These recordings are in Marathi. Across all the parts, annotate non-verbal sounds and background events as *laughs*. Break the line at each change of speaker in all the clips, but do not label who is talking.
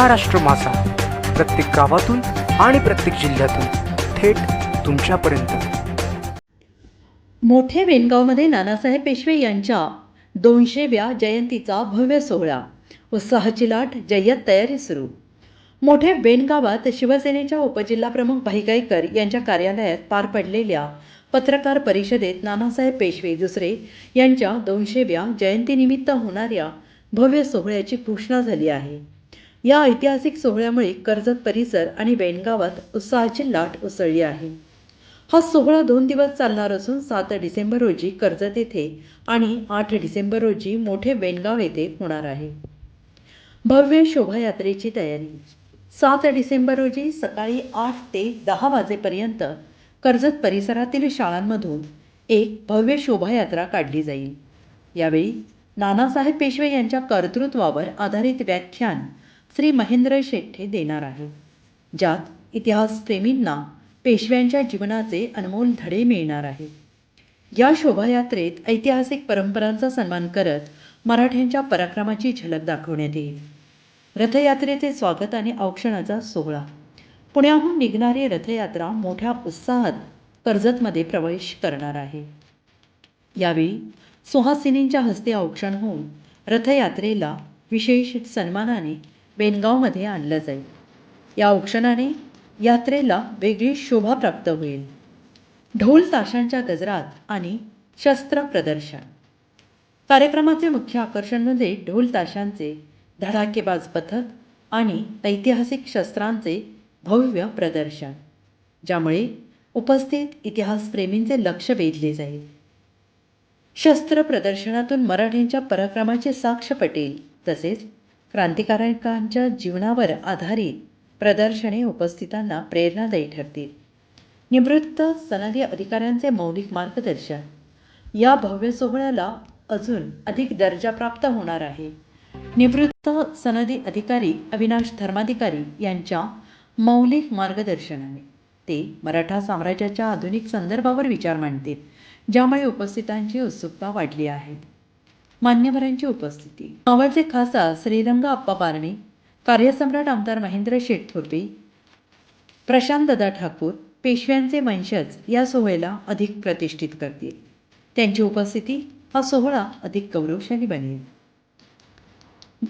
महाराष्ट्र मासा प्रत्येक गावातून आणि प्रत्येक जिल्ह्यातून थेट तुमच्यापर्यंत.
मोठे वेनगावमध्ये नानासाहेब पेशवे यांच्या दोनशेव्या जयंतीचा भव्य सोहळा उत्साहाची लाट जय्यत तयारी सुरू. मोठे वेणगावात शिवसेनेच्या उपजिल्हाप्रमुख भाईगाईकर यांच्या कार्यालयात पार पडलेल्या पत्रकार परिषदेत नानासाहेब पेशवे दुसरे यांच्या दोनशेव्या जयंतीनिमित्त होणाऱ्या भव्य सोहळ्याची घोषणा झाली आहे. या ऐतिहासिक सोहळ्यामुळे कर्जत परिसर आणि वेणगावात उत्साहाची लाट उसळली आहे. हा सोहळा दोन दिवस चालणार असून सात डिसेंबर रोजी कर्जत येथे आणि आठ डिसेंबर रोजी मोठे वेणगाव येथे होणार आहे. भव्य शोभायात्रेची तयारी. सात डिसेंबर रोजी सकाळी आठ ते दहा वाजेपर्यंत कर्जत परिसरातील शाळांमधून एक भव्य शोभायात्रा काढली जाईल. यावेळी नानासाहेब पेशवे यांच्या कर्तृत्वावर आधारित व्याख्यान श्री महेंद्र शेट्टे देणार आहे. ज्यात इतिहासप्रेमींना पेशव्यांच्या जीवनाचे अनमोल धडे मिळणार आहे. या शोभायात्रेत ऐतिहासिक परंपरांचा सन्मान करत मराठ्यांच्या पराक्रमाची झलक दाखवण्यात येईल. रथयात्रेचे स्वागत आणि औक्षणाचा सोहळा. पुण्याहून निघणारी रथयात्रा मोठ्या उत्साहात कर्जतमध्ये प्रवेश करणार आहे. यावेळी सुहासिनींच्या हस्ते औक्षण होऊन रथयात्रेला विशेष सन्मानाने बेनगावमध्ये आणलं जाईल. या औक्षणाने यात्रेला वेगळी शोभा प्राप्त होईल. ढोल ताशांच्या गजरात आणि शस्त्र प्रदर्शन. कार्यक्रमाचे मुख्य आकर्षण म्हणजे ढोल ताशांचे धडाकेबाज पथक आणि ऐतिहासिक शस्त्रांचे भव्य प्रदर्शन ज्यामुळे उपस्थित इतिहासप्रेमींचे लक्ष वेधले जाईल. शस्त्र प्रदर्शनातून मराठ्यांच्या पराक्रमाची साक्ष पटेल तसेच क्रांतिकारकांच्या जीवनावर आधारित प्रदर्शने उपस्थितांना प्रेरणादायी ठरतील. निवृत्त सनदी अधिकाऱ्यांचे मौलिक मार्गदर्शन. या भव्य सोहळ्याला अजून अधिक दर्जा प्राप्त होणार आहे. निवृत्त सनदी अधिकारी अविनाश धर्माधिकारी यांच्या मौलिक मार्गदर्शनाने ते मराठा साम्राज्याच्या आधुनिक संदर्भावर विचार मांडतील ज्यामुळे उपस्थितांची उत्सुकता वाढली आहे. मान्यवरांची उपस्थिती. मावळचे खासदार श्रीरंग आप्पा पारणे कार्यसम्राट आमदार महेंद्र शेटथोरपे प्रशांतदादा ठाकूर पेशव्यांचे वंशज या सोहळ्याला अधिक प्रतिष्ठित करतील. त्यांची उपस्थिती हा सोहळा अधिक गौरवशाली बनेल.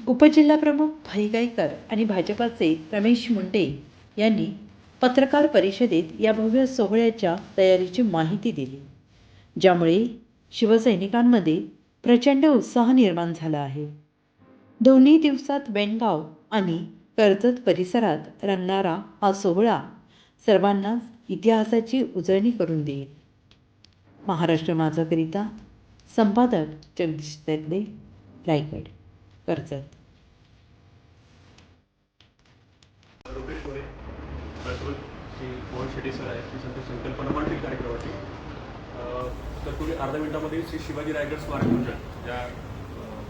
उपजिल्हाप्रमुख भाईगाईकर आणि भाजपाचे रमेश मुंडे यांनी पत्रकार परिषदेत या भव्य सोहळ्याच्या तयारीची माहिती दिली ज्यामुळे शिवसैनिकांमध्ये प्रचंड उत्साह निर्माण झाला आहे. दोन्ही दिवसात वेणगाव आणि कर्जत परिसरात रंगणारा हा सोहळा सर्वांना इतिहासाची उजळणी करून देईल. महाराष्ट्र माझाकरिता संपादक जगदीश तेंडे रायगड कर्जत.
श्री मोहन शेट्टी सर आहेत. संकल्पना मांडली कार्यक्रमाची तत्पूर्वी अर्धा मिनिटामध्ये श्री शिवाजी रायगड स्मारक मंडळ या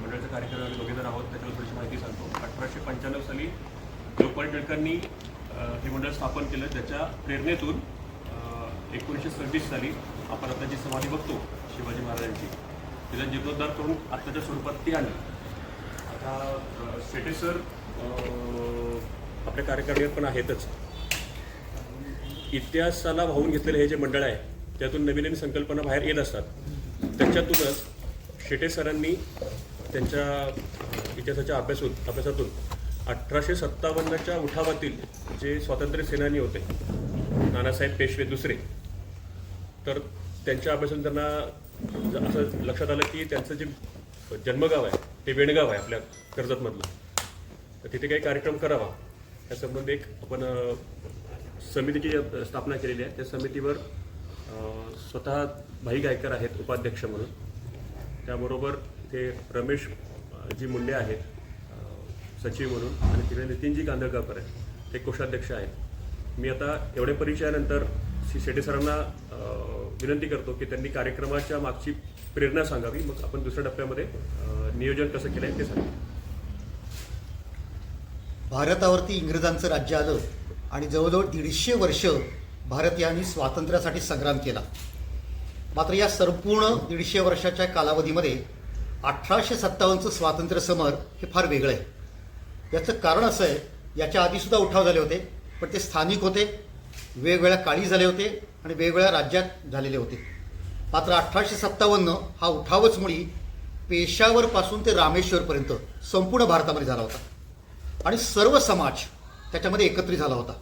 मंडळाच्या कार्यक्रम आम्ही आहोत त्याच्यावर थोडीशी माहिती सांगतो. अठराशे पंच्याण्णव साली लोकमान्य टिळकांनी हे मंडळ स्थापन केलं त्याच्या प्रेरणेतून एकोणीसशे सव्वीस साली आपण आता जी समाधी बघतो शिवाजी महाराजांची तिला जीर्णोद्धार करून आत्ताच्या स्वरूपात ती आणली. आता शेटे सर आपल्या कार्यकारिणीवर पण आहेतच. इतिहासाला वाहून घेतलेलं हे जे मंडळ आहे त्यातून नवीन नवीन संकल्पना बाहेर येत असतात. त्याच्यातूनच शेटे सरांनी त्यांच्या इतिहासाच्या अभ्यासून अभ्यासातून अठराशे सत्तावन्नच्या उठावातील जे स्वातंत्र्य सेनानी होते नानासाहेब पेशवे दुसरे तर त्यांच्या अभ्यासून त्यांना असं लक्षात आलं की त्यांचं जे जन्मगाव आहे ते वेणगाव आहे आपल्या कर्जतमधलं. तर तिथे काही कार्यक्रम करावा. त्यासंबंधी एक आपण समितीची स्थापना केलेली आहे. त्या समितीवर स्वतः भाई गायकर आहेत उपाध्यक्ष म्हणून. त्याबरोबर ते रमेश जी मुंडे आहेत सचिव म्हणून आणि तिकडे नितीनजी गांधळगावकर आहेत. ते कोषाध्यक्ष आहेत. मी आता एवढ्या परिचयानंतर श्री शेटे सरांना विनंती करतो की त्यांनी कार्यक्रमाच्या मागची प्रेरणा सांगावी. मग आपण दुसऱ्या टप्प्यामध्ये नियोजन कसं केलं आहे ते सांगू.
भारतावरती इंग्रजांचं राज्य आलं आणि जवळजवळ दीडशे वर्ष भारतीयांनी स्वातंत्र्यासाठी संग्राम केला. मात्र या संपूर्ण दीडशे वर्षाच्या कालावधीमध्ये अठराशे सत्तावन्नचं स्वातंत्र्य समर हे फार वेगळं आहे. याचं कारण असं आहे याच्या आधीसुद्धा उठाव झाले होते पण ते स्थानिक होते वेगवेगळ्या काळी झाले होते आणि वेगवेगळ्या राज्यात झालेले होते. मात्र अठराशे सत्तावन्न हा उठावच मुळी पेशावरपासून ते रामेश्वरपर्यंत संपूर्ण भारतामध्ये झाला होता. आणि सर्व समाज त्याच्यामध्ये एकत्रित झाला होता.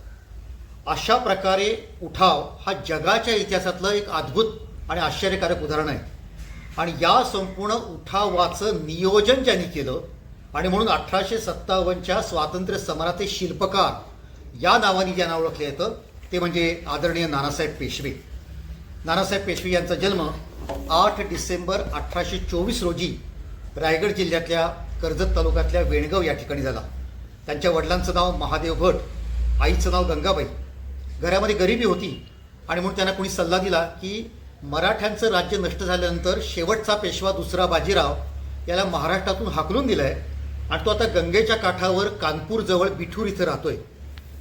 अशा प्रकारे उठाव हा जगाच्या इतिहासातलं एक अद्भुत आणि आश्चर्यकारक उदाहरण आहे. आणि या संपूर्ण उठावाचं नियोजन ज्यांनी केलं आणि म्हणून अठराशे सत्तावन्नच्या स्वातंत्र्य समराचे शिल्पकार या नावाने ज्यांना ओळखले येतं ते म्हणजे आदरणीय नानासाहेब पेशवे. नानासाहेब पेशवे यांचा जन्म आठ डिसेंबर अठराशे चोवीस रोजी रायगड जिल्ह्यातल्या कर्जत तालुक्यातल्या वेणगाव या ठिकाणी झाला. त्यांच्या वडिलांचं नाव महादेव भट आईचं नाव गंगाबाई घरामध्ये गरिबी होती आणि म्हणून त्यांना कोणी सल्ला दिला की मराठ्यांचं राज्य नष्ट झाल्यानंतर शेवटचा पेशवा दुसरा बाजीराव याला महाराष्ट्रातून हाकलून दिलाय आणि तो आता गंगेच्या काठावर कानपूरजवळ बिठूर इथं राहतोय.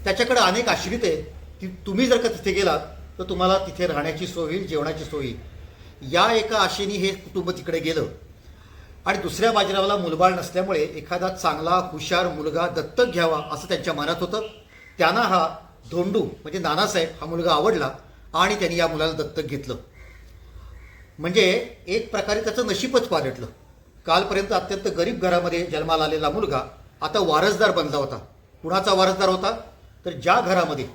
त्याच्याकडे अनेक आश्रित आहे की तुम्ही जर का तिथे गेलात तर तुम्हाला तिथे राहण्याची सोय होईल जेवणाची सोय होईल. या एका आशेने हे कुटुंब तिकडे गेलं. आणि दुसऱ्या बाजीरावाला मुलबाळ नसल्यामुळे एखादा चांगला हुशार मुलगा दत्तक घ्यावा असं त्यांच्या मनात होतं. त्यांना हा धोंडू म्हणजे नानासाहेब हा मुलगा आवडला आणि त्यांनी या मुलाला दत्तक घेतलं. म्हणजे एक प्रकारे त्याचं नशीबच पालटलं. कालपर्यंत अत्यंत गरीब घरामध्ये जन्माला आलेला मुलगा आता वारसदार बनला होता. कुणाचा वारसदार होता? तर ज्या घरामध्ये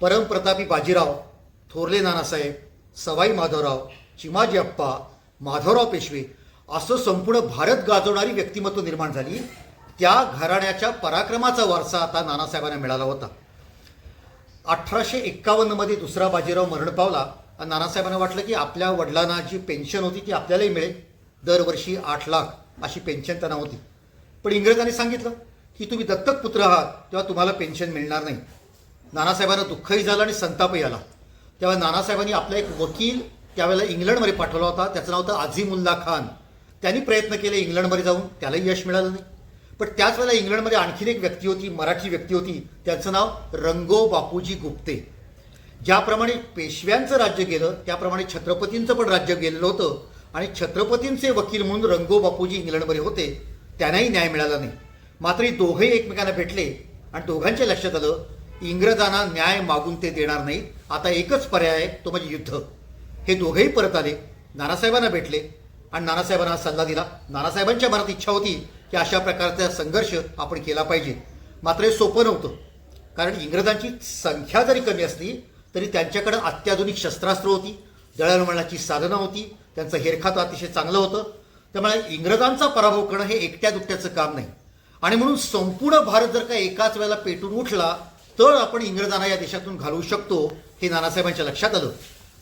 परमप्रतापी बाजीराव थोरले नानासाहेब सवाई माधवराव चिमाजी अप्पा माधवराव पेशवे असं संपूर्ण भारत गाजवणारी व्यक्तिमत्व निर्माण झाली त्या घराण्याच्या पराक्रमाचा वारसा आता नानासाहेबांना मिळाला होता. अठराशे एक्कावन्नमध्ये दुसरा बाजीराव मरण पावला. आणि नानासाहेबांना वाटलं की आपल्या वडिलांना जी पेन्शन होती ती आपल्यालाही मिळेल. दरवर्षी आठ लाख अशी पेन्शन त्यांना होती. पण इंग्रजांनी सांगितलं की तुम्ही दत्तक पुत्र आहात तेव्हा तुम्हाला पेन्शन मिळणार नाही. नानासाहेबांना दुःखही झालं आणि संतापही आला. तेव्हा नानासाहेबांनी आपला एक वकील त्यावेळेला इंग्लंडमध्ये पाठवला होता. त्याचं नाव होतं आझिमुल्ला खान. त्यांनी प्रयत्न केले इंग्लंडमध्ये जाऊन. त्यालाही यश मिळालं नाही. पण त्याच वेळेला इंग्लंडमध्ये आणखीन एक व्यक्ती होती मराठी व्यक्ती होती. त्यांचं नाव रंगो बापूजी गुप्ते. ज्याप्रमाणे पेशव्यांचं राज्य गेलं त्याप्रमाणे छत्रपतींचं पण राज्य गेलेलं होतं. आणि छत्रपतींचे वकील म्हणून रंगो बापूजी इंग्लंडमध्ये होते त्यांनाही न्याय मिळाला नाही. मात्र हे दोघेही एकमेकांना भेटले आणि दोघांच्या लक्षात आलं इंग्रजांना न्याय मागून ते देणार नाहीत. आता एकच पर्याय आहे तो म्हणजे युद्ध. हे दोघेही परत आले नानासाहेबांना भेटले आणि नानासाहेबांना सल्ला दिला. नानासाहेबांच्या मनात इच्छा होती की अशा प्रकारचा संघर्ष आपण केला पाहिजे. मात्र हे सोपं नव्हतं. कारण इंग्रजांची संख्या जरी कमी असली तरी त्यांच्याकडं अत्याधुनिक शस्त्रास्त्र होती दळणवळणाची साधनं होती त्यांचं हेरखातं अतिशय चांगलं होतं. त्यामुळे इंग्रजांचा पराभव करणं हे एकट्या दुकट्याचं काम नाही. आणि म्हणून संपूर्ण भारत जर का एकाच वेळेला पेटून उठला तर आपण इंग्रजांना या देशातून घालवू शकतो हे नानासाहेबांच्या लक्षात आलं.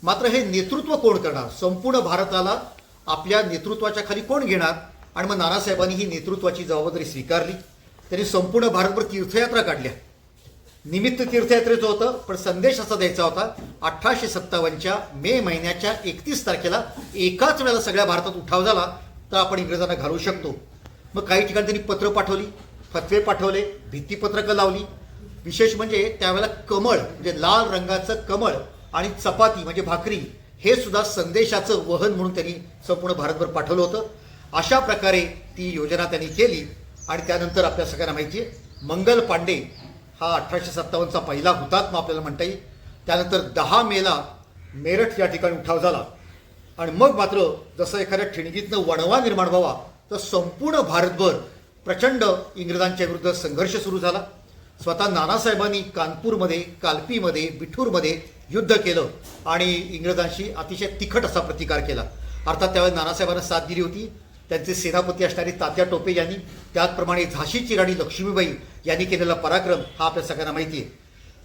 मात्र हे नेतृत्व कोण करणार? संपूर्ण भारताला आपल्या नेतृत्वाच्या खाली कोण घेणार? आणि मग नानासाहेबांनी ही नेतृत्वाची जबाबदारी स्वीकारली. त्यांनी संपूर्ण भारतभर तीर्थयात्रा काढल्या. निमित्त तीर्थयात्रेचं होतं पण संदेश असा द्यायचा होता अठराशे सत्तावन्नच्या मे महिन्याच्या एकतीस तारखेला एकाच वेळेला सगळ्या भारतात उठाव झाला तर आपण इंग्रजांना घालवू शकतो. मग काही ठिकाणी त्यांनी पत्र पाठवली फतवे पाठवले भित्तीपत्रकं लावली. विशेष म्हणजे त्यावेळेला कमळ म्हणजे लाल रंगाचं कमळ आणि चपाती म्हणजे भाकरी हे सुद्धा संदेशाचं वहन म्हणून त्यांनी संपूर्ण भारतभर पाठवलं होतं. अशा प्रकारे ती योजना त्यांनी केली आणि त्यानंतर आपल्या सगळ्यांना माहिती आहे मंगल पांडे हा अठराशे सत्तावन्नचा पहिला हुतात्मा आपल्याला म्हणता येईल. त्यानंतर दहा मेला मेरठ या ठिकाणी उठाव झाला. आणि मग मात्र जसं एखाद्या ठिणगीतनं वणवा निर्माण व्हावा तर संपूर्ण भारतभर प्रचंड इंग्रजांच्या विरुद्ध संघर्ष सुरू झाला. स्वतः नानासाहेबांनी कानपूरमध्ये कालपीमध्ये बिठूरमध्ये युद्ध केलं आणि इंग्रजांशी अतिशय तिखट असा प्रतिकार केला. अर्थात त्यावेळेस नानासाहेबांना साथ दिली होती. त्यांचे सेनापती असणारे तात्या टोपे यांनी त्याचप्रमाणे झाशीची राणी लक्ष्मीबाई यांनी केलेला पराक्रम हा आपल्या सगळ्यांना माहिती आहे.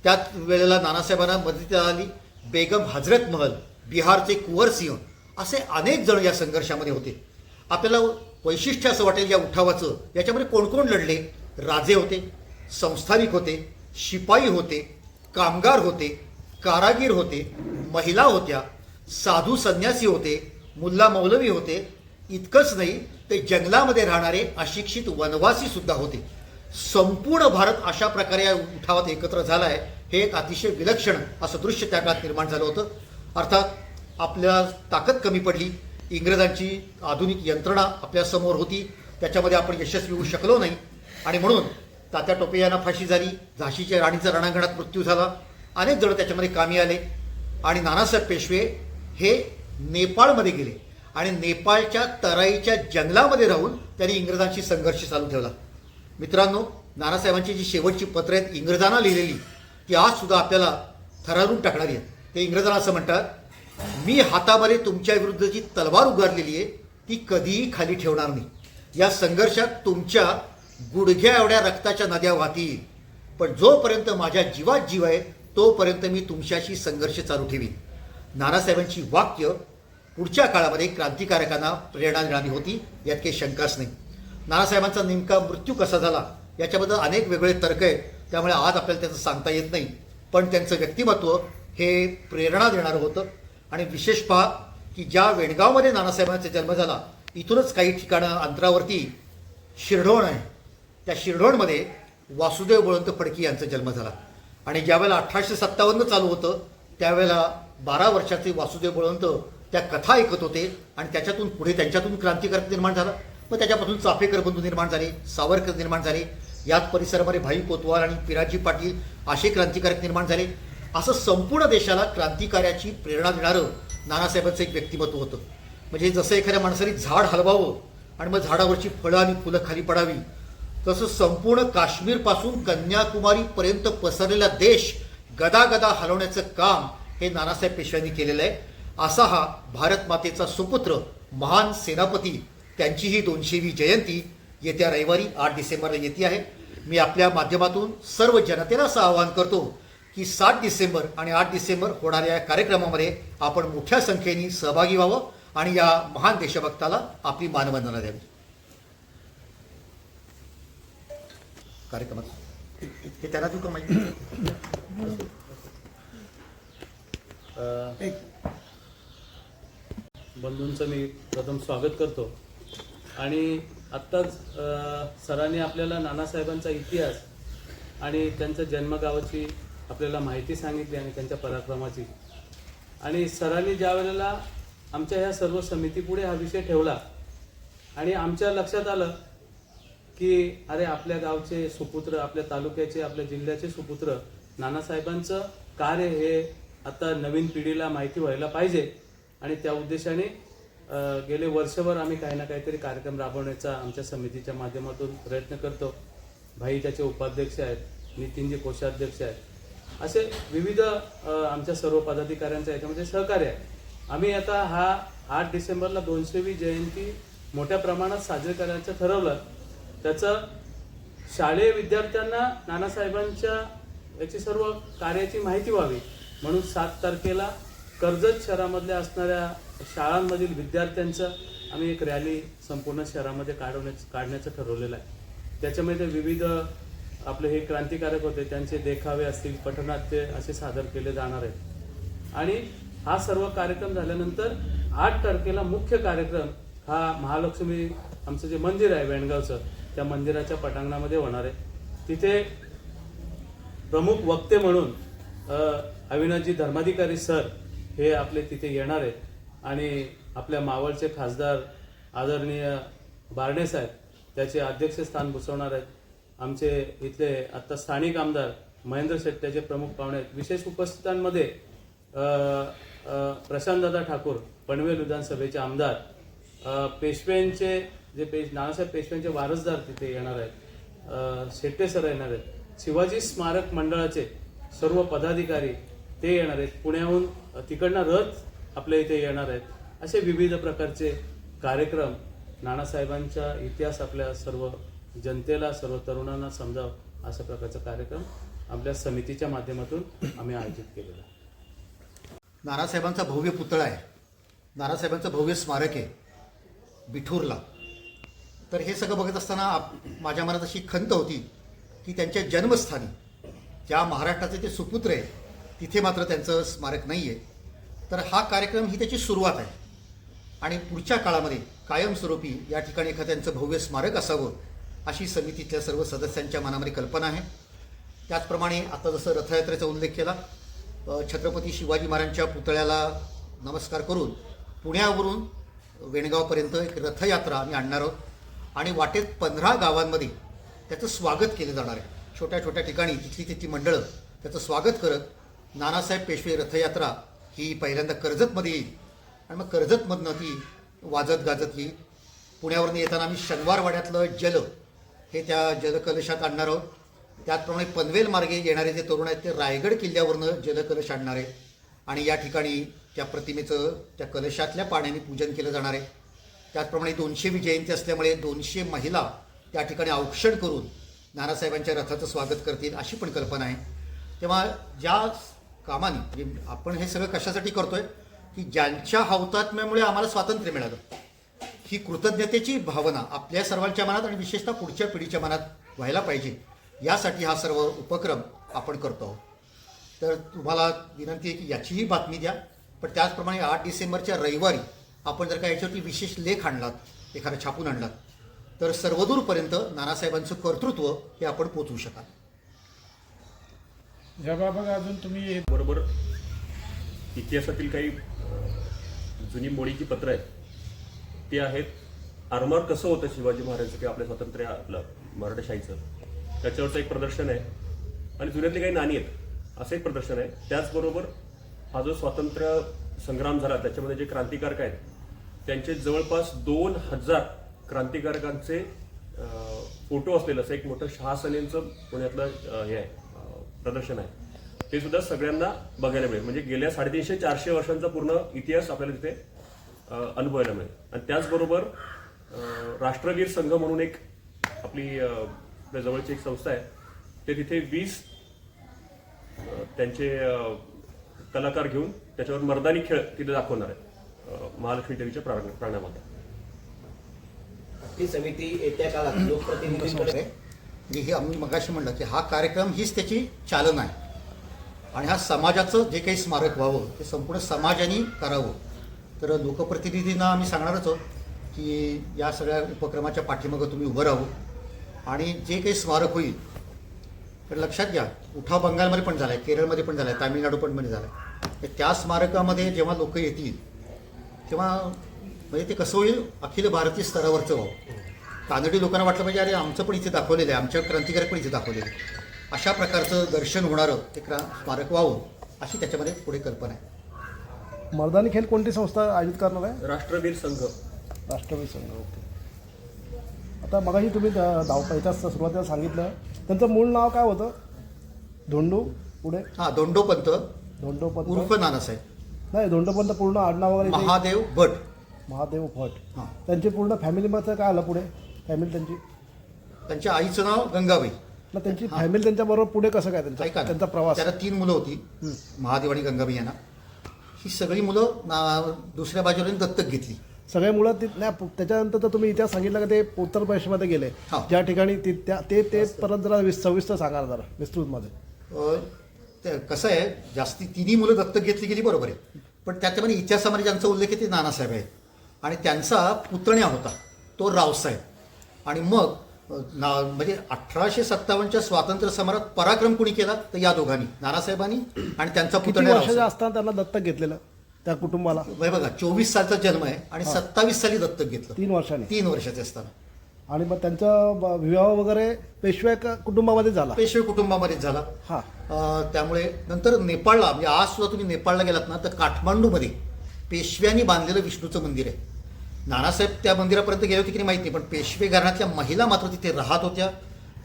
त्याच वेळेला नानासाहेबांना मदतीला आली. बेगम हजरत महल बिहारचे कुंवरसिंह असे अनेक जण या संघर्षामध्ये होते. आपल्याला वैशिष्ट्य असं वाटेल या उठावाचं. याच्यामध्ये कोण कोण लढले? राजे होते संस्थानिक होते शिपाई होते कामगार होते कारागीर होते महिला होत्या साधू संन्यासी होते मुल्ला मौलवी होते इतकंच नाही ते जंगलामध्ये राहणारे अशिक्षित वनवासी सुद्धा होते. संपूर्ण भारत अशा प्रकारे या उठावात एकत्र झाला आहे हे एक अतिशय विलक्षण असं दृश्य त्या काळात निर्माण झालं होतं. अर्थात आपल्या ताकद कमी पडली इंग्रजांची आधुनिक यंत्रणा आपल्यासमोर होती त्याच्यामध्ये आपण यशस्वी होऊ शकलो नाही. आणि म्हणून तात्या टोपे यांना फाशी झाली झाशीच्या राणीचा रणांगणात मृत्यू झाला अनेक जण त्याच्यामध्ये कामी आले. आणि नानासाहेब पेशवे हे नेपाळमध्ये गेले. आणि नेपाळच्या तराईच्या जंगलामध्ये राहून त्यांनी इंग्रजांशी संघर्ष चालू ठेवला. मित्रांनो नानासाहेबांची जी शेवटची पत्र आहेत इंग्रजांना लिहिलेली ती आज सुद्धा आपल्याला थरारून टाकणारी आहेत. ते इंग्रजांना असं म्हणतात मी हातामध्ये तुमच्या विरुद्ध जी तलवार उगारलेली आहे ती कधीही खाली ठेवणार नाही. या संघर्षात तुमच्या गुडघ्या एवढ्या रक्ताच्या नद्या वाहतील. पण जोपर्यंत माझ्या जीवात जीव आहे तोपर्यंत मी तुमच्याशी संघर्ष चालू ठेवीन. नानासाहेबांची वाक्य पुढच्या काळामध्ये क्रांतिकारकांना प्रेरणा देणारी होती यात काही शंकाच नाही. नानासाहेबांचा नेमका मृत्यू कसा झाला याच्याबद्दल अनेक वेगळे तर्क आहेत त्यामुळे आज आपल्याला त्याचं सांगता येत नाही. पण त्यांचं व्यक्तिमत्व हे प्रेरणा देणारं होतं. आणि विशेष पहा की ज्या वेणगावमध्ये नानासाहेबांचा जन्म झाला इथूनच काही ठिकाणं अंतरावरती शिरढोण आहे. त्या शिरढोणमध्ये वासुदेव बळवंत फडकी यांचा जन्म झाला. आणि ज्यावेळेला अठराशे सत्तावन्न चालू होतं त्यावेळेला बारा वर्षाचे वासुदेव बळवंत त्या कथा ऐकत होते आणि त्याच्यातून पुढे त्यांच्यातून क्रांतिकारक निर्माण झाला. मग त्याच्यापासून चाफेकर बंधू निर्माण झाले सावरकर निर्माण झाले याच परिसरामध्ये भाई कोतवाल आणि पिराजी पाटील असे क्रांतिकारक निर्माण झाले. असं संपूर्ण देशाला क्रांतिकार्याची प्रेरणा देणारं नानासाहेबांचं एक व्यक्तिमत्व होतं. म्हणजे जसं एखाद्या माणसाने झाड हलवावं आणि मग झाडावरची फळं आणि फुलं खाली पडावी तसं संपूर्ण काश्मीरपासून कन्याकुमारीपर्यंत पसरलेला देश गदागदा हलवण्याचं काम हे नानासाहेब पेशव्यांनी केलेलं आहे. असा हा भारतमातेचा सुपुत्र महान सेनापती त्यांची ही दोनशेवी जयंती येत्या रविवारी आठ डिसेंबरला येते आहे. मी आपल्या माध्यमातून सर्व जनतेला असं आवाहन करतो की सात डिसेंबर आणि आठ डिसेंबर होणाऱ्या या कार्यक्रमामध्ये आपण मोठ्या संख्येने सहभागी व्हावं आणि या महान देशभक्ताला आपली मानवंदना द्यावी. कार्यक्रमात हे त्याला तू का माहिती?
बंधूंचं मी प्रथम स्वागत करतो. आणि आत्ताच सरांनी आपल्याला नानासाहेबांचा इतिहास आणि त्यांच्या जन्मगावाची आपल्याला माहिती सांगितली आणि त्यांच्या पराक्रमाची. आणि सरांनी ज्या वेळेला आमच्या ह्या सर्व समितीपुढे हा विषय ठेवला आणि आमच्या लक्षात आलं की अरे आपल्या गावचे सुपुत्र आपल्या तालुक्याचे आपल्या जिल्ह्याचे सुपुत्र नानासाहेबांचं कार्य हे आता नवीन पिढीला माहिती व्हायला पाहिजे. आणि त्या उद्देशाने गेले वर्षभर आम्ही काही ना काहीतरी कार्यक्रम राबवण्याचा आमच्या समितीच्या माध्यमातून प्रयत्न करतो. भाई त्याचे उपाध्यक्ष आहेत नितीनजी कोषाध्यक्ष आहेत. असे विविध आमच्या सर्व पदाधिकाऱ्यांचं याच्यामध्ये सहकार्य आहे. आम्ही आता हा आठ डिसेंबरला दोनशेवी जयंती मोठ्या प्रमाणात साजरी करायचं ठरवलं. त्याचं शालेय विद्यार्थ्यांना नानासाहेबांच्या याची सर्व कार्याची माहिती व्हावी. म्हणून सात तारखेला कर्जत शहरामधल्या असणाऱ्या शाळांमधील विद्यार्थ्यांचं आम्ही एक रॅली संपूर्ण शहरामध्ये काढवण्याचं काढण्याचं ठरवलेलं आहे. त्याच्यामध्ये विविध आपले हे क्रांतिकारक होते त्यांचे देखावे असतील पठनाट्य असे सादर केले जाणार आहेत. आणि हा सर्व कार्यक्रम झाल्यानंतर आठ तारखेला मुख्य कार्यक्रम हा महालक्ष्मी आमचं जे मंदिर आहे वेणगावचं त्या मंदिराच्या पटांगणामध्ये होणार आहे. तिथे प्रमुख वक्ते म्हणून अ, अविनाशजी धर्माधिकारी सर हे आपले तिथे येणार आहेत. आणि आपल्या मावळचे खासदार आदरणीय बारणेसाहेब साहेब त्याचे अध्यक्षस्थान भूषवणार आहेत. आमचे इथले आत्ता स्थानिक आमदार महेंद्र शेट्टी त्याचे प्रमुख पाहुणे आहेत. विशेष उपस्थितांमध्ये प्रशांतदादा ठाकूर पनवेल विधानसभेचे आमदार पेशव्यांचे जे पेश नानासाहेब पेशव्यांचे वारसदार तिथे येणार आहेत. शेट्टे सर येणार आहेत. शिवाजी स्मारक मंडळाचे सर्व पदाधिकारी ते येणार आहेत. पुण्याहून तिकडनं रथ आपल्या इथे येणार आहेत. असे विविध प्रकारचे कार्यक्रम नानासाहेबांचा इतिहास आपल्या सर्व जनतेला सर्व तरुणांना समजावं अशा प्रकारचा कार्यक्रम आपल्या समितीच्या माध्यमातून आम्ही आयोजित केलेला
नानासाहेबांचा भव्य पुतळा आहे. नानासाहेबांचं भव्य स्मारक आहे. बिठूरला तर हे सगळं बघत असताना आप माझ्या मनात अशी खंत होती की त्यांच्या जन्मस्थानी ज्या महाराष्ट्राचे ते सुपुत्र आहे तिथे मात्र त्यांचं स्मारक नाही आहे तर हा कार्यक्रम ही त्याची सुरुवात आहे. आणि पुढच्या काळामध्ये कायमस्वरूपी या ठिकाणी एखाद्यांचं भव्य स्मारक असावं अशी समितीतल्या सर्व सदस्यांच्या मनामध्ये कल्पना आहे. त्याचप्रमाणे आता जसं रथयात्रेचा उल्लेख केला छत्रपती शिवाजी महाराजांच्या पुतळ्याला नमस्कार करून पुण्यावरून वेणगावपर्यंत एक रथयात्रा आम्ही आणणार आहोत. आणि वाटेत पंधरा गावांमध्ये त्याचं स्वागत केलं जाणार आहे. छोट्या छोट्या ठिकाणी तिथली तिथली मंडळं त्याचं स्वागत करत नानासाहेब पेशवे रथयात्रा ही पहिल्यांदा कर्जतमध्ये येईल. आणि मग कर्जतमधनं ती वाजत गाजत येईल पुण्यावरून येताना आम्ही शनिवारवाड्यातलं जल हे त्या जलकलशात आणणार आहोत. त्याचप्रमाणे पनवेल मार्गे येणारे जे तरुण आहेत ते रायगड किल्ल्यावरनं जलकलश आणणार आहे आणि या ठिकाणी त्या प्रतिमेचं त्या कलशातल्या पाण्याने पूजन केलं जाणार आहे. त्याचप्रमाणे दोनशेवी जयंती असल्यामुळे दोनशे महिला त्या ठिकाणी औक्षण करून नानासाहेबांच्या रथाचं स्वागत करतील अशी पण कल्पना आहे. तेव्हा ज्या कामाने. म्हणजे आपण हे सगळं कशासाठी करतोय? की ज्यांच्या हौतात्म्यामुळे आम्हाला स्वातंत्र्य मिळालं. ही कृतज्ञतेची भावना आपल्या सर्वांच्या मनात आणि विशेषतः पुढच्या पिढीच्या मनात व्हायला पाहिजे. यासाठी हा सर्व उपक्रम आपण करतो आहोत. तर तुम्हाला विनंती आहे की याचीही बातमी द्या. पण त्याचप्रमाणे आठ डिसेंबरच्या रविवारी आपण जर का याच्यावरती विशेष लेख आणलात एखादा छापून आणलात तर सर्वदूरपर्यंत नानासाहेबांचं कर्तृत्व हे आपण पोचवू शकाल.
याबाबत अजून तुम्ही
बरोबर. इतिहासातील काही जुनी मोडीची पत्र आहेत. ते आहेत आरमार कसं होतं शिवाजी महाराजांचं किंवा आपल्या स्वातंत्र्य आपलं मराठेशाहीचं त्याच्यावरचं एक प्रदर्शन आहे. आणि जुन्यातली काही नाणी आहेत असं एक प्रदर्शन आहे. त्याचबरोबर हा जो स्वातंत्र्य संग्राम झाला त्याच्यामध्ये जे क्रांतिकारक आहेत त्यांचे जवळपास दोन हजार क्रांतिकारकांचे फोटो असलेलं असं एक मोठं शहासनेंचं पुण्यातलं हे आहे. प्रदर्शन आहे. ते सुद्धा सगळ्यांना बघायला मिळेल. म्हणजे गेल्या साडेतीनशे चारशे वर्षांचा पूर्ण इतिहास आपल्याला तिथे अनुभवायला मिळेल. आणि त्याचबरोबर राष्ट्रवीर संघ म्हणून एक आपली आपल्या जवळची एक संस्था आहे. ते तिथे वीस त्यांचे कलाकार घेऊन त्याच्यावर मर्दानी खेळ तिथे दाखवणार आहे महालक्ष्मी देवीच्या प्राणामध्ये
ही समिती येत्या काळात लोकप्रतिनिधींकडे
म्हणजे हे आम्ही मगाशी म्हणलं की हा कार्यक्रम हीच त्याची चालन आहे. आणि हा समाजाचं जे काही स्मारक व्हावं ते संपूर्ण समाजाने करावं. तर लोकप्रतिनिधींना आम्ही सांगणारच आहोत की या सगळ्या उपक्रमाच्या पाठीमागं तुम्ही उभं राहू आणि जे काही स्मारक होईल तर लक्षात घ्या उठाव बंगालमध्ये पण झाला आहे केरळमध्ये पण झाला आहे तामिळनाडू पण मध्ये झाला आहे तर त्या स्मारकामध्ये जेव्हा लोक येतील तेव्हा म्हणजे ते कसं होईल अखिल भारतीय स्तरावरचं व्हावं. कानडी लोकांना वाटलं पाहिजे अरे आमचं पण इथे दाखवलेलं आहे आमच्या क्रांतिकारक पण इथे दाखवलेलं आहे. अशा प्रकारचं दर्शन होणारं ते क्रा स्मारक व्हावं अशी त्याच्यामध्ये पुढे कल्पना आहे.
मर्दानी खेळ कोणती संस्था आयोजित करणार आहे?
राष्ट्रवीर संघ.
राष्ट्रवादी संघ ओके. आता मगाशी तुम्ही धावपळीच्या सुरुवातीला सांगितलं. त्यांचं मूळ नाव काय होतं? धोंडू पुढे?
हां दोंडोपंत
धोंडोपंत.
उर्फ नानासाहेब.
नाही धोंडोपंत पूर्ण आडनाव वगैरे ते-
महादेव भट.
महादेव भट.
हां.
त्यांची पूर्ण फॅमिलीमध्ये काय आलं पुढे? फॅमिली त्यांची?
त्यांच्या आईचं नाव गंगाबाई.
ना त्यांची फॅमिली त्यांच्याबरोबर पुढे कसं काय त्यांचा?
ऐका ना,
त्यांचा प्रवास.
त्याला तीन मुलं होती. महादेव आणि गंगाबाई यांना. ही सगळी मुलं ना दुसऱ्या बाजूला दत्तक घेतली.
सगळे मुलं ती नाही पु- त्याच्यानंतर तर तुम्ही इतिहास सांगितलं का ते उत्तर प्रदेशमध्ये गेले.
हा.
ज्या ठिकाणी ती त्या ते ते परत जरा विस- सविस्तर सांगा जरा विस्तृतमध्ये.
अ, ते कसं आहे जास्ती तिन्ही मुलं दत्तक घेतली गेली बरोबर आहे. पण त्याच्यामध्ये इतिहासामध्ये ज्यांचा उल्लेख आहे ते नानासाहेब आहेत. आणि त्यांचा पुतण्या होता तो रावसाहेब. आणि मग ना म्हणजे अठराशे सत्तावन्नच्या स्वातंत्र्य समरात पराक्रम कुणी केला? तर या दोघांनी नानासाहेबांनी आणि त्यांचा पुतण्या.
असताना त्यांना दत्तक घेतलेलं त्या कुटुंबाला?
बघा चोवीस सालचा जन्म आहे आणि सत्तावीस साली दत्तक घेतलं.
तीन वर्षांनी.
तीन वर्षाचे असताना.
आणि मग त्यांचा विवाह वगैरे पेशव्या क- कुटुंबामध्ये झाला?
पेशवे कुटुंबामध्येच झाला.
हा.
त्यामुळे नंतर नेपाळला म्हणजे आज सुद्धा तुम्ही नेपाळला गेलात ना तर काठमांडूमध्ये पेशव्यांनी बांधलेलं विष्णूचं मंदिर आहे. नानासाहेब त्या मंदिरापर्यंत गेले होते की नाही माहिती नाही पण पेशवे घराण्यातल्या महिला मात्र तिथे राहत होत्या.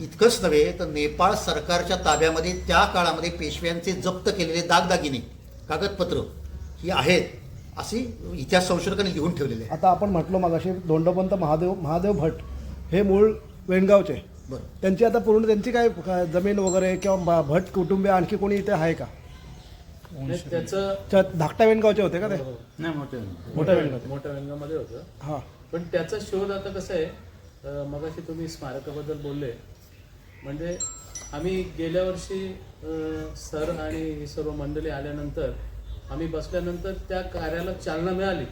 इतकंच नव्हे तर नेपाळ सरकारच्या ताब्यामध्ये त्या काळामध्ये पेशव्यांचे जप्त केलेले दागदागिने कागदपत्र ही आहेत अशी इतिहास संशोधकांनी लिहून ठेवलेले आहे
आता आपण म्हटलो मागाशी दोंडोपंत महादेव महादेव भट हे मूळ वेणगावचे.
बरं.
त्यांची आता पूर्ण त्यांची काय जमीन वगैरे किंवा भट कुटुंबीय आणखी कोणी इथे आहे का?
त्याचं
च्या- धाकट्या वेणगावचे होते का ते? मोठ्या वेणगावचे.
मोठ्या व्यंगामध्ये होतं.
हां.
पण त्याचा शोध आता कसं आहे अं, मगाशी तुम्ही स्मारकाबद्दल बोलले. म्हणजे आम्ही गेल्या वर्षी अं, सर आणि ही सर्व मंडळी आल्यानंतर आम्ही बसल्यानंतर त्या कार्याला चालना मिळाली.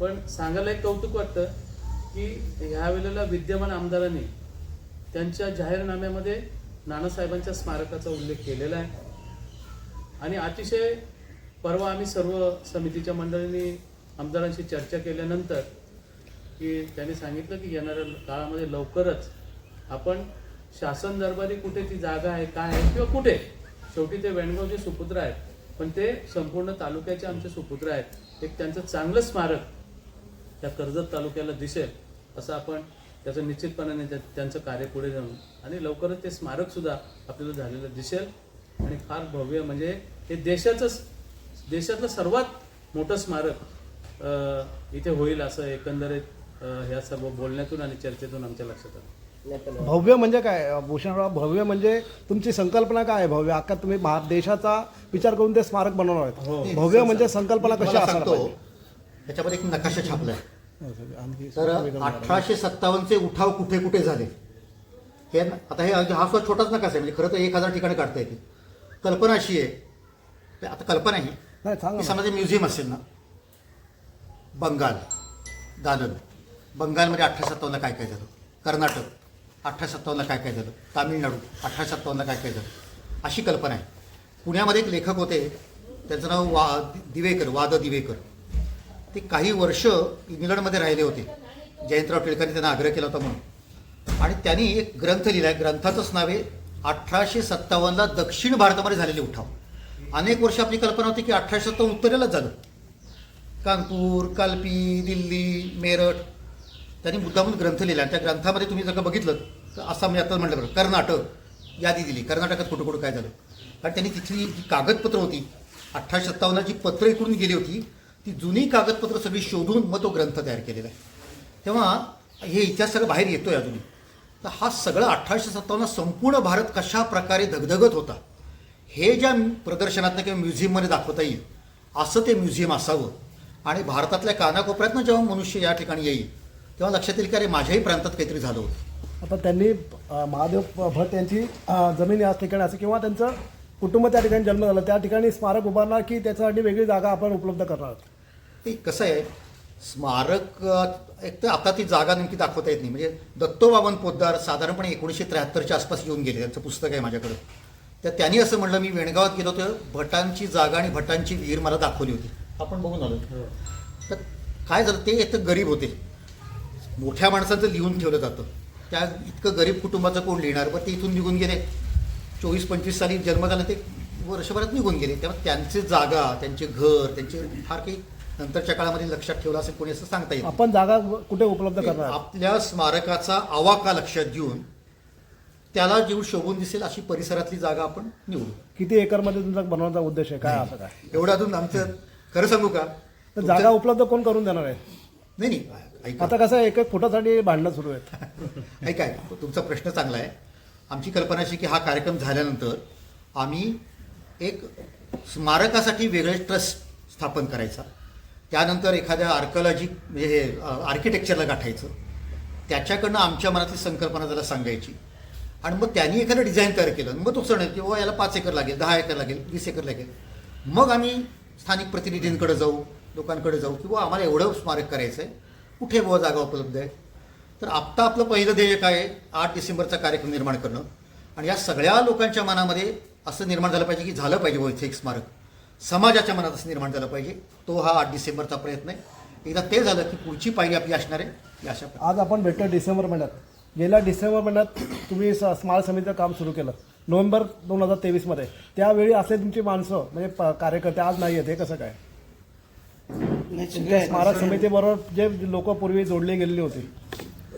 पण सांगायला एक कौतुक वाटतं की ह्या वेळेला विद्यमान आमदारांनी त्यांच्या जाहीरनाम्यामध्ये नानासाहेबांच्या स्मारकाचा उल्लेख केलेला आहे. आणि अतिशय परवा आम्ही सर्व समितीच्या मंडळींनी आमदारांशी चर्चा केल्यानंतर की त्यांनी सांगितलं की येणाऱ्या काळामध्ये लवकरच आपण शासन दरबारी कुठे ती जागा आहे काय आहे किंवा कुठे? शेवटी ते वेणगावचे सुपुत्र आहेत. पण ते संपूर्ण तालुक्याचे आमचे सुपुत्र आहेत. एक त्यांचं चांगलं स्मारक त्या कर्जत तालुक्याला दिसेल असं आपण त्याचं निश्चितपणाने त्या- त्यांचं कार्य पुढे जाऊन आणि लवकरच ते स्मारकसुद्धा आपल्याला झालेलं दिसेल. आणि फार भव्य म्हणजे हे देशाचं देशातलं सर्वात मोठं स्मारक इथे होईल असं एकंदरीत ह्या सर्व बोलण्यातून आणि चर्चेतून आमच्या लक्षात आलं.
भव्य म्हणजे काय? भूषणराव भव्य म्हणजे तुमची संकल्पना काय आहे भव्य? अख्खा तुम्ही देशाचा विचार करून ते स्मारक बनवणार आहेत. भव्य म्हणजे संकल्पना कशी पाहिजे?
त्याच्यामध्ये एक नकाशा छापलाय.
आणखी
तर अठराशे सत्तावन्नचे उठाव कुठे कुठे झाले? हे न- आता हे हा सुद्धा छोटाच नकाशा आहे म्हणजे खरं तर एक हजार ठिकाणी काढता येते कल्पना अशी आहे. आता कल्पना ही. समजा म्युझियम असेल ना? बंगाल दादर. बंगालमध्ये अठराशे सत्तावन्नला काय काय झालं? कर्नाटक अठराशे सत्तावन्नला काय काय झालं? तामिळनाडू अठराशे सत्तावन्नला काय काय झालं? अशी कल्पना आहे. पुण्यामध्ये एक लेखक होते. त्यांचं नाव वा दिवेकर वाद दिवेकर. ते काही वर्ष इंग्लंडमध्ये राहिले होते. जयंतराव टिळकांनी त्यांना आग्रह केला होता म्हणून. आणि त्यांनी एक ग्रंथ लिहिला आहे. ग्रंथाचंच नाव आहे अठराशे सत्तावन्नला दक्षिण भारतामध्ये झालेले उठाव. अनेक वर्ष आपली कल्पना होती की अठराशे सत्तावन्न उत्तरेलाच झालं. कानपूर कालपी दिल्ली मेरठ त्यांनी मुद्दामून ग्रंथ लिहिला. आणि त्या ग्रंथामध्ये तुम्ही जर का बघितलं तर असं मी आता म्हटलं बरं कर्नाटक यादी दिली. कर्नाटकात कुठं कुठं काय झालं? कारण त्यांनी तिथली जी कागदपत्र होती अठराशे सत्तावन्न जी पत्र इकडून गेली होती ती जुनी कागदपत्र सगळी शोधून मग तो ग्रंथ तयार केलेला आहे. तेव्हा हे इतिहास सगळं बाहेर येतोय अजूनही. तर हा सगळा अठराशे सत्तावन्न संपूर्ण भारत कशा प्रकारे धगधगत होता हे ज्या प्रदर्शनातनं किंवा म्युझियममध्ये दाखवता येईल असं ते म्युझियम असावं आणि भारतातल्या कानाकोपऱ्यातनं जेव्हा मनुष्य या ठिकाणी येईल तेव्हा लक्षात येईल की अरे माझ्याही प्रांतात काहीतरी झालं होतं
आता त्यांनी महादेव भट यांची जमीन या ठिकाणी असते किंवा त्यांचं कुटुंब त्या ठिकाणी जन्म झाला त्या ठिकाणी स्मारक उभारणार की त्याच्यासाठी वेगळी जागा आपण उपलब्ध करणार आहोत?
कसं आहे स्मारक एक तर आता ती जागा नेमकी दाखवता येत नाही. म्हणजे दत्तोबाबन पोद्दार साधारणपणे एकोणीसशे त्र्याहत्तरच्या आसपास येऊन गेले. त्यांचं पुस्तक आहे माझ्याकडं. तर त्यांनी असं म्हणलं मी वेणगावात गेलो तर भटांची जागा आणि भटांची विहीर मला दाखवली होती. आपण बघून आलो. तर काय झालं ते एक तर गरीब होते. मोठ्या माणसाचं लिहून ठेवलं जातं. त्या इतकं गरीब कुटुंबाचं कोण लिहिणार? बरं ते इथून निघून गेले. चोवीस पंचवीस साली जन्म झाला ते वर्षभरात निघून गेले. तेव्हा त्यांची जागा त्यांचे घर त्यांचे फार काही नंतरच्या काळामध्ये लक्षात ठेवलं असेल कोणी असं सांगता येईल
आपण जागा कुठे उपलब्ध करणार?
आपल्या स्मारकाचा आवाका लक्षात घेऊन त्याला जीव शोभून दिसेल अशी परिसरातली जागा आपण निवडू.
किती एकरमध्ये तुमचा बनवण्याचा उद्देश आहे? काय असं काय?
एवढं अजून आमचं खरं सांगू का?
तर जागा उपलब्ध कोण करून देणार आहे?
नाही नाही. ऐका.
आता कसं एक एक फुटासाठी भांडणं सुरू आहेत. *laughs*
ऐका ऐका. तुमचा प्रश्न चांगला आहे. आमची कल्पना अशी की हा कार्यक्रम झाल्यानंतर आम्ही एक स्मारकासाठी वेगळे ट्रस्ट स्थापन करायचा. त्यानंतर एखाद्या आर्कॉलॉजी म्हणजे हे आर्किटेक्चरला गाठायचं. त्याच्याकडनं आमच्या मनातली संकल्पना त्याला सांगायची. आणि मग त्यांनी एखादं डिझाईन तयार केलं. मग तो सण की बाबा याला पाच एकर लागेल दहा एकर लागेल वीस एकर लागेल. मग आम्ही स्थानिक प्रतिनिधींकडे जाऊ लोकांकडे जाऊ की बाबा आम्हाला एवढं स्मारक करायचं आहे कुठे बुवा जागा उपलब्ध आहे? तर आत्ता आपलं पहिलं ध्येय काय आहे? आठ डिसेंबरचा कार्यक्रम निर्माण करणं. आणि या सगळ्या लोकांच्या मनामध्ये असं निर्माण झालं पाहिजे की झालं पाहिजे बाबा इथे एक स्मारक. समाजाच्या मनात असं निर्माण झालं पाहिजे. तो हा आठ डिसेंबरचा प्रयत्न आहे. एकदा ते झालं की पुढची पायरी आपली असणार आहे अशा.
आज आपण भेटतो डिसेंबर महिन्यात. गेल्या डिसेंबर महिन्यात तुम्ही स- स्मारक समितीचं काम सुरू केलं. नोव्हेंबर दोन हजार तेवीसमध्ये त्यावेळी असले तुमची माणसं म्हणजे प- कार्यकर्ते आज नाही आहेत. हे कसं काय? स्मारक समितीबरोबर जे लोक पूर्वी जोडली गेलेली होती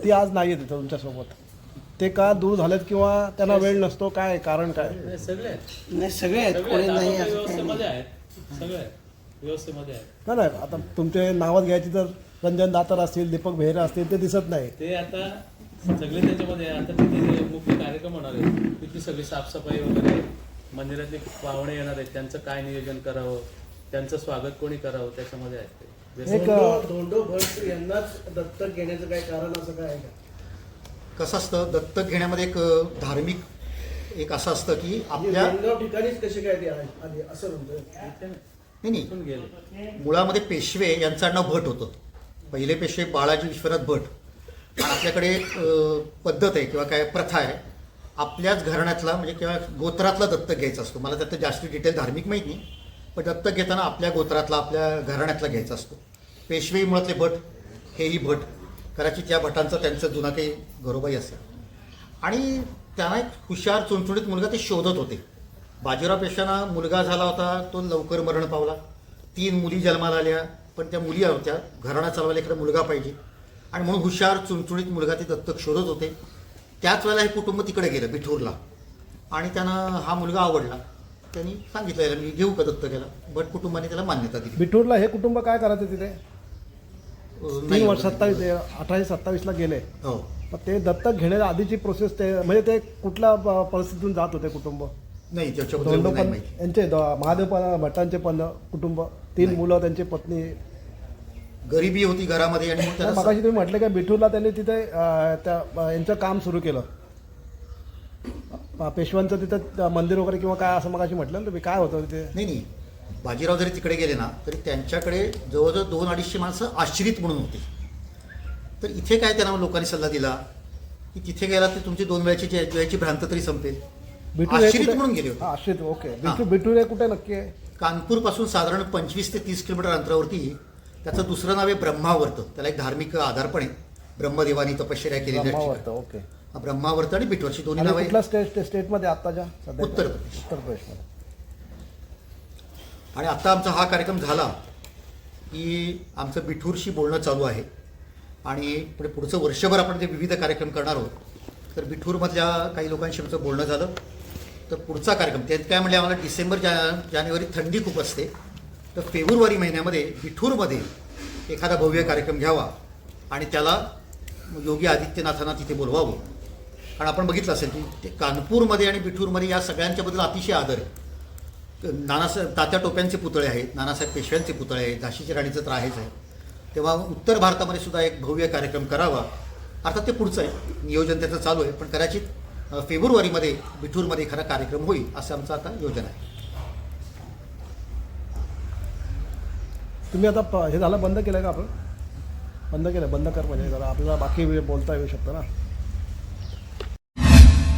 ती आज नाही आहेत तुमच्यासोबत. ते का दूर झालेत किंवा त्यांना वेळ नसतो काय कारण काय?
सगळे आहेत.
नाही सगळे आहेत
सगळे
कोणी
आहेत.
नाही असं काही नाही.
व्यवस्थेमध्ये आहेत. सगळे आहेत. व्यवस्थेमध्ये आहेत.
नाही नाही आता तुमचे नावच घ्यायची तर रंजन दातर असतील दीपक बेहरा असतील ते दिसत नाही.
ते आता सगळे त्याच्यामध्ये आहे. आता तिथे मुख्य कार्यक्रम होणार आहे तिथली सगळी साफसफाई वगैरे मंदिरातले पाहुणे येणार आहेत. त्यांचं काय नियोजन करावं? त्यांचं स्वागत कोणी करावं? त्याच्यामध्ये आहेत ते. व्यस्त-
एक अ,
धोंडो भट यांनाच दत्तक घेण्याचं काय कारण असं काय आहे का?
कसं असतं दत्तक घेण्यामध्ये एक धार्मिक एक असं असतं की आपल्या
बेळगाव ठिकाणीच कसे काय ते आहे? आधी असं
नाही.
नाही. मुळामध्ये पेशवे यांचं नाव भट होतं. पहिले पेशवे बाळाजी विश्वनाथ भट. आपल्याकडे एक पद्धत आहे किंवा काय प्रथा आहे. आपल्याच घराण्यातला म्हणजे किंवा गोत्रातला दत्तक घ्यायचा असतो. मला त्यात जास्त डिटेल धार्मिक माहीत नाही. पण दत्तक घेताना आपल्या गोत्रातला आपल्या घराण्यातला घ्यायचा असतो. पेशवे मुळातले भट हेही भट. कदाचित या भटांचा त्यांचं जुना काही घरोबाई असेल. आणि त्यांना एक हुशार चुणचुणीत मुलगा ते शोधत होते. बाजीराव पेशांना मुलगा झाला होता तो लवकर मरण पावला. तीन मुली जन्माला आल्या पण त्या मुली होत्या घराणा चालवायला इकडे मुलगा पाहिजे. आणि म्हणून हुशार चुणचुणीत मुलगा ते दत्तक शोधत होते. त्याच वेळेला हे कुटुंब तिकडे गेलं बिठूरला. आणि त्यांना हा मुलगा आवडला. त्यांनी सांगितलं याला मी घेऊ का दत्तकेला? बट कुटुंबाने त्याला मान्यता दिली.
बिठूरला हे कुटुंब काय करायचं तिथे? तीन वर्ष सत्तावीस अठराशे सत्तावीसला गेले.
हो.
पण ते दत्तक घेण्याच्या आधीची प्रोसेस ते म्हणजे ते कुठल्या प- परिस्थितीतून जात होते कुटुंब?
नाही त्याच्याबद्दल एवढं नाही
दोंडोपन
माहिती.
यांचे द- महादेव भट्टांचे पण कुटुंब. तीन
नाही.
मुलं त्यांची पत्नी.
गरिबी होती घरामध्ये आणि मग त्याला
मगाशी तुम्ही म्हटलं की बिठूरला त्यांनी तिथे अं, त्या अं, यांचं काम सुरू केलं. अं, पेशव्यांचं तिथं मंदिर वगैरे किंवा काय असं मगाशी म्हटलं ना तुम्ही काय होतं तिथे?
नाही नाही. बाजीराव जरी तिकडे गेले ना तरी त्यांच्याकडे जवळजवळ दोन अडीचशे माणसं आश्रित म्हणून होती. तर इथे काय त्यांना लोकांनी सल्ला दिला? की तिथे गेला तर तुमची दोन वेळची जे- वेळची भ्रांत तरी संपेल. आश्रित म्हणून गेले होते.
आश्रित ओके. कुठे नक्की आहे?
कानपूरपासून साधारण पंचवीस ते तीस किलोमीटर अंतरावरती त्याचं दुसरं नाव आहे ब्रह्मावर्त. त्याला एक धार्मिक आधार पण आहे. ब्रह्मदेवानी तपश्चर्या केलेली.
ओके.
ब्रह्मावर्त आणि बिटवरची दोन्ही नाव आहे
स्टेट स्टेटमध्ये
उत्तर प्रदेश.
उत्तर प्रदेशमध्ये.
आणि आता आमचा हा कार्यक्रम झाला की आमचं बिठूरशी बोलणं चालू आहे. आणि पुढे पुढचं वर्षभर आपण ते विविध कार्यक्रम करणार आहोत. तर बिठूरमधल्या काही लोकांशी आमचं बोलणं झालं. तर पुढचा कार्यक्रम त्यात काय म्हणले आम्हाला डिसेंबर जा जानेवारी थंडी खूप असते. तर फेब्रुवारी महिन्यामध्ये बिठूरमध्ये एखादा भव्य कार्यक्रम घ्यावा आणि त्याला योगी आदित्यनाथांना तिथे बोलवावं. कारण आपण बघितलं असेल की ते कानपूरमध्ये आणि बिठूरमध्ये या सगळ्यांच्याबद्दल अतिशय आदर आहे. नानासाहेब तात्या टोप्यांचे पुतळे आहेत नानासाहेब पेशव्यांचे पुतळे आहेत झाशीची राणीचं तर आहेच आहे. तेव्हा उत्तर भारतामध्ये सुद्धा एक भव्य कार्यक्रम करावा. अर्थात ते पुढचं आहे. नियोजन त्याचं चालू आहे. पण कदाचित फेब्रुवारीमध्ये बिठूरमध्ये एखादा कार्यक्रम होईल असं आमचं आता योजना आहे.
तुम्ही आता प- हे झालं बंद केलं का आपण? बंद केलं. बंद कर म्हणजे जरा आपल्याला बाकी वेळ बोलता येऊ शकतं ना.